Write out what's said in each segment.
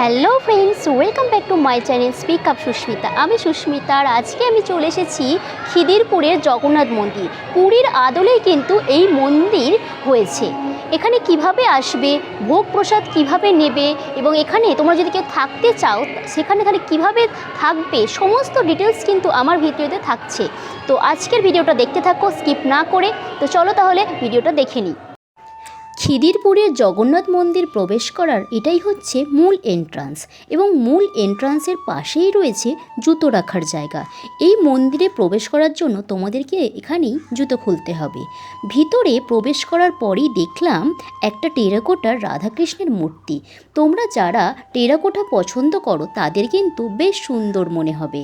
Hello friends welcome back to my channel speak up Susmita আমি সুস্মিতা আর আজকে আমি চলে এসেছি খিদিরপুরের জগন্নাথ মন্দির। পুরীর আদলেই কিন্তু এই মন্দির হয়েছে। এখানে কীভাবে আসবে, ভোগ প্রসাদ কীভাবে নেবে এবং এখানে তোমরা যদি কেউ থাকতে চাও, সেখানে তাহলে কীভাবে থাকবে, সমস্ত ডিটেলস কিন্তু আমার ভিডিওতে থাকছে। তো আজকের ভিডিওটা দেখতে থাকো স্কিপ না করে। তো চলো তাহলে ভিডিওটা দেখে নিই। খিদিরপুরের জগন্নাথ মন্দির প্রবেশ করার এটাই হচ্ছে মূল এন্ট্রান্স এবং মূল এন্ট্রান্সের পাশেই রয়েছে জুতো রাখার জায়গা। এই মন্দিরে প্রবেশ করার জন্য তোমাদেরকে এখানেই জুতো খুলতে হবে। ভিতরে প্রবেশ করার পরেই দেখলাম একটা টেরাকোটার রাধাকৃষ্ণের মূর্তি। তোমরা যারা টেরাকোটা পছন্দ করো তাদের কিন্তু বেশ সুন্দর মনে হবে।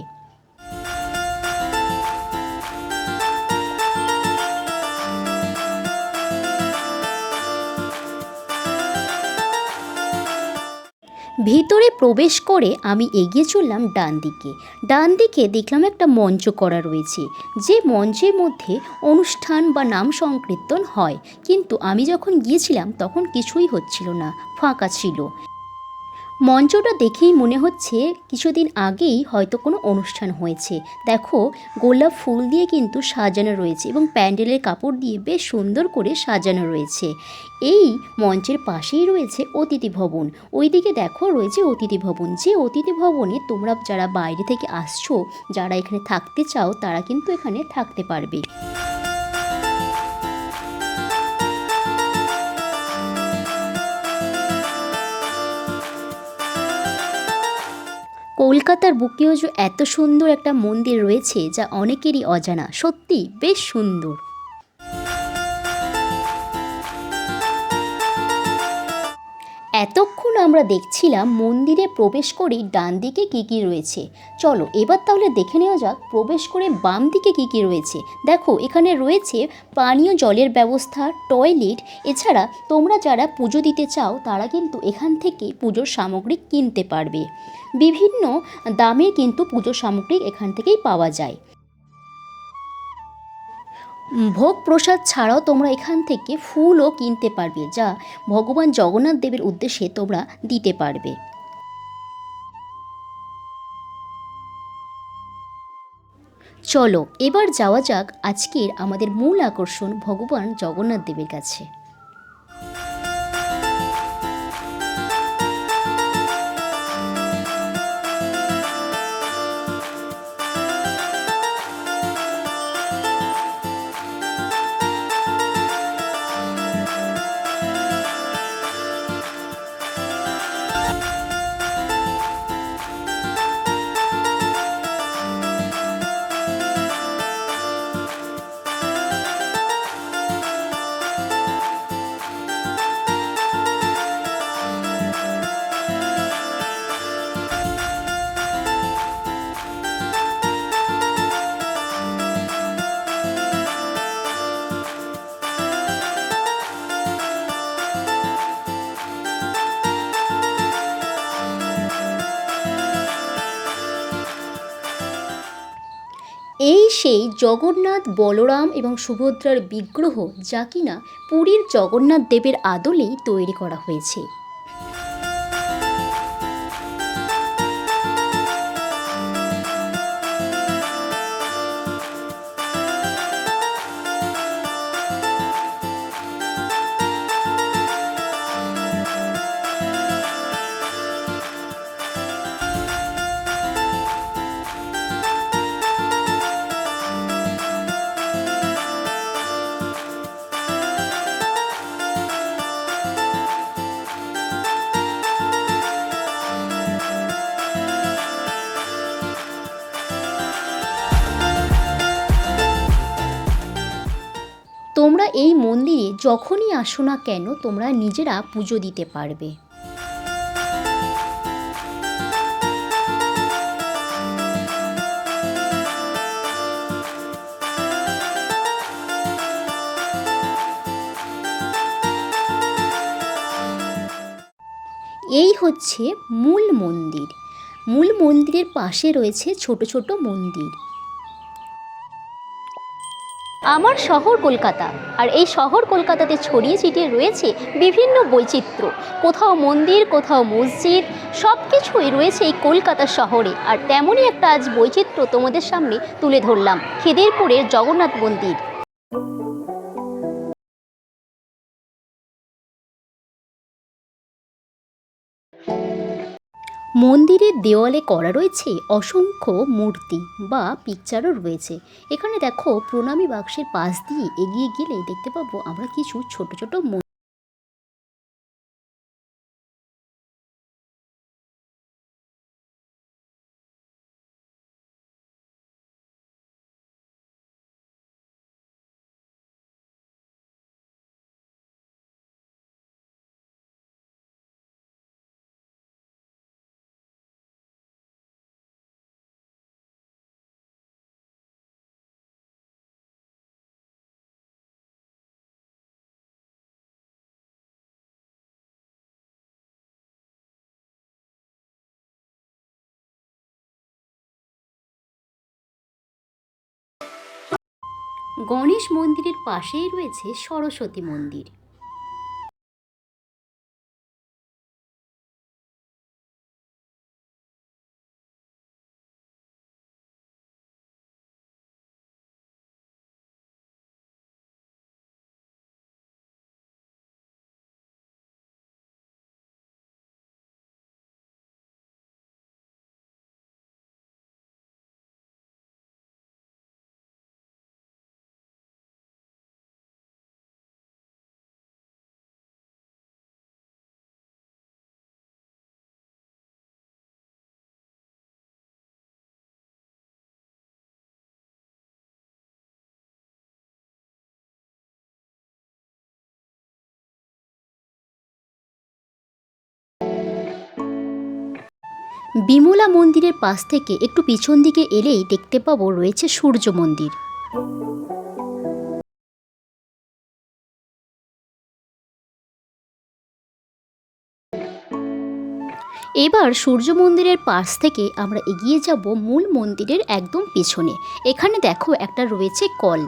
ভিতরে প্রবেশ করে আমি এগিয়ে চললাম ডান দিকে। ডান দিকে দেখলাম একটা মঞ্চ করা রয়েছে, যে মঞ্চের মধ্যে অনুষ্ঠান বা নাম সংকীর্তন হয়। কিন্তু আমি যখন গিয়েছিলাম তখন কিছুই হচ্ছিল না, ফাঁকা ছিল। মঞ্চটা দেখেই মনে হচ্ছে কিছুদিন আগেই হয়তো কোনো অনুষ্ঠান হয়েছে। দেখো, গোলাপ ফুল দিয়ে কিন্তু সাজানো রয়েছে এবং প্যান্ডেলের কাপড় দিয়ে বেশ সুন্দর করে সাজানো রয়েছে। এই মঞ্চের পাশেই রয়েছে অতিথি ভবন। ওইদিকে দেখো রয়েছে অতিথি ভবন। যে অতিথি ভবনে তোমরা যারা বাইরে থেকে আসছো, যারা এখানে থাকতে চাও, তারা কিন্তু এখানে থাকতে পারবে। কলকাতার বুকেও যে এত সুন্দর একটা মন্দির রয়েছে যা অনেকেরই অজানা সত্যি বেশ সুন্দর। এতক্ষণ আমরা দেখছিলাম মন্দিরে প্রবেশ করেই ডান দিকে কী কী রয়েছে। চলো, এবার তাহলে দেখে নেওয়া যাক প্রবেশ করে বাম দিকে কী কী রয়েছে। দেখো, এখানে রয়েছে পানীয় জলের ব্যবস্থা, টয়লেট। এছাড়া তোমরা যারা পুজো দিতে চাও, তারা কিন্তু এখান থেকে পুজোর সামগ্রী কিনতে পারবে। বিভিন্ন দামে কিন্তু পুজোর সামগ্রী এখান থেকেই পাওয়া যায়। ভোগ প্রসাদ ছাড়াও তোমরা এখান থেকে ফুলও কিনতে পারবে, যা ভগবান জগন্নাথ দেবের উদ্দেশ্যে তোমরা দিতে পারবে। চলো, এবার যাওয়া যাক আজকের আমাদের মূল আকর্ষণ ভগবান জগন্নাথ দেবের কাছে। সেই জগন্নাথ, বলরাম এবং সুভদ্রার বিগ্রহ যা কিনা পুরীর জগন্নাথ দেবের আদলেই তৈরি করা হয়েছে। তোমরা এই মন্দিরে যখনই আসো না কেন, তোমরা নিজেরা পুজো দিতে পারবে। এই হচ্ছে মূল মন্দির। মূল মন্দিরের পাশে রয়েছে ছোট ছোট মন্দির। আমার শহর কলকাতা। আর এই শহর কলকাতাতে ছড়িয়ে ছিটিয়ে রয়েছে বিভিন্ন বৈচিত্র্য। কোথাও মন্দির, কোথাও মসজিদ সব কিছুই রয়েছে এই কলকাতা শহরে। আর তেমনই একটা আজ বৈচিত্র্য তোমাদের সামনে তুলে ধরলাম, খিদিরপুরের জগন্নাথ মন্দির। মন্দিরের দেওয়ালে করা রয়েছে অসংখ্য মূর্তি বা পিকচারও রয়েছে। এখানে দেখো প্রণামী বাক্সের পাশ দিয়ে এগিয়ে গেলে দেখতে পাবো আমরা কিছু ছোট ছোট মূর্তি গণেশ মন্দিরের পাশেই রয়েছে সরস্বতী মন্দির। বিমলা মন্দিরের পাশ থেকে একটু পিছন দিকে এলেই দেখতে পাবো রয়েছে সূর্য মন্দির। এবার সূর্য মন্দিরের পাশ থেকে আমরা এগিয়ে যাব মূল মন্দিরের একদম পিছনে। এখানে দেখো একটা রয়েছে কল।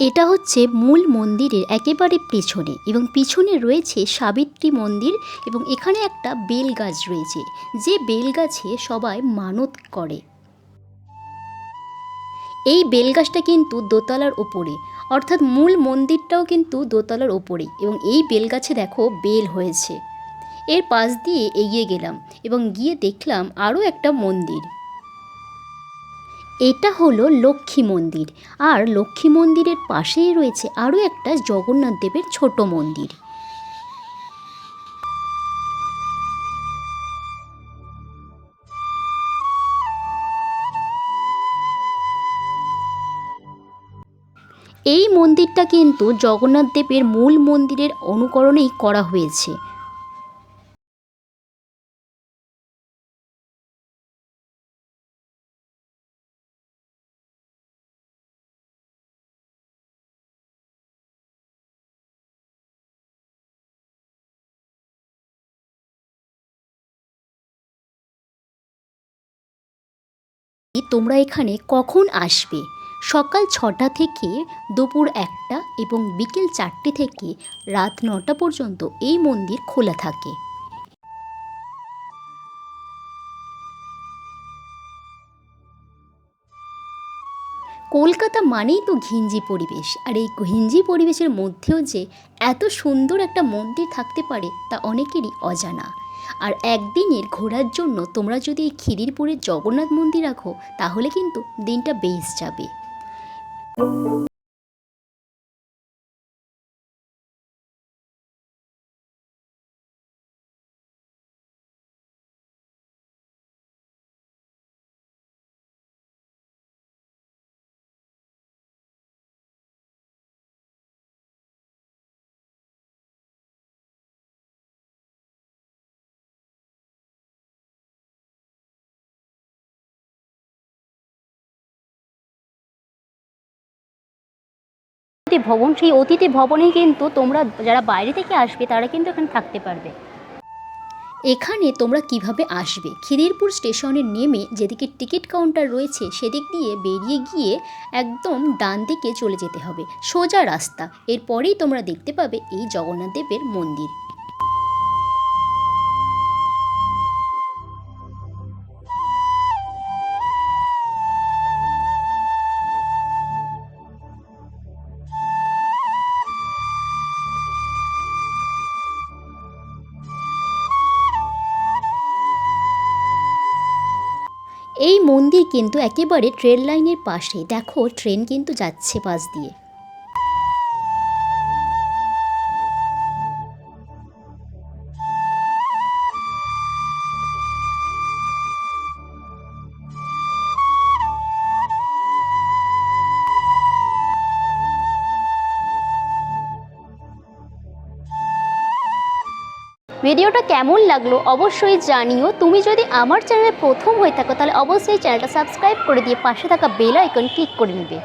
এটা হচ্ছে মূল মন্দিরের একেবারে পিছনে এবং পিছনে রয়েছে সাবিত্রী মন্দির এবং এখানে একটা বেল গাছ রয়েছে, যে বেল গাছে সবাই মানত করে। এই বেল গাছটা কিন্তু দোতলার ওপরে, অর্থাৎ মূল মন্দিরটাও কিন্তু দোতলার ওপরে এবং এই বেল গাছে দেখো বেল হয়েছে। এর পাশ দিয়ে এগিয়ে গেলাম এবং গিয়ে দেখলাম আরও একটা মন্দির। এটা হলো লক্ষ্মী মন্দির। আর লক্ষ্মী মন্দিরের পাশেই রয়েছে আরও একটা জগন্নাথ দেবের ছোট মন্দির। এই মন্দিরটা কিন্তু জগন্নাথ দেবের মূল মন্দিরের অনুকরণেই করা হয়েছে। তোমরা এখানে কখন আসবে? সকাল ছটা থেকে দুপুর একটা এবং বিকেল চারটে থেকে রাত নটা পর্যন্ত এই মন্দির খোলা থাকে। কলকাতা মানেই তো ঘিঞ্জি পরিবেশ। আর এই ঘিঞ্জি পরিবেশের মধ্যেও যে এত সুন্দর একটা মন্দির থাকতে পারে তা অনেকেরই অজানা। আর একদিনের ঘোরার জন্য তোমরা যদি এই খিদিরপুরের জগন্নাথ মন্দির রাখো, তাহলে কিন্তু দিনটা বেশ যাবে। অতিথি ভবন, সেই অতিথি ভবনেই কিন্তু তোমরা যারা বাইরে থেকে আসবে, তারা কিন্তু এখানে থাকতে পারবে। এখানে তোমরা কীভাবে আসবে? খিদিরপুর স্টেশনে নেমে যেদিকে টিকিট কাউন্টার রয়েছে, সেদিক দিয়ে বেরিয়ে গিয়ে একদম ডান দিকে চলে যেতে হবে। সোজা রাস্তা। এরপরেই তোমরা দেখতে পাবে এই জগন্নাথ দেবের মন্দির। এই মন্দির কিন্তু একেবারে ট্রেন লাইনের পাশে দেখো ট্রেন কিন্তু যাচ্ছে পাশ দিয়ে। ভিডিওটা কেমন লাগল অবশ্যই জানিও। তুমি যদি আমার চ্যানেলে প্রথম হয়ে থাকো, তাহলে অবশ্যই চ্যানেলটা সাবস্ক্রাইব করে দিয়ে পাশে থাকা বেল আইকন ক্লিক করে নেবে।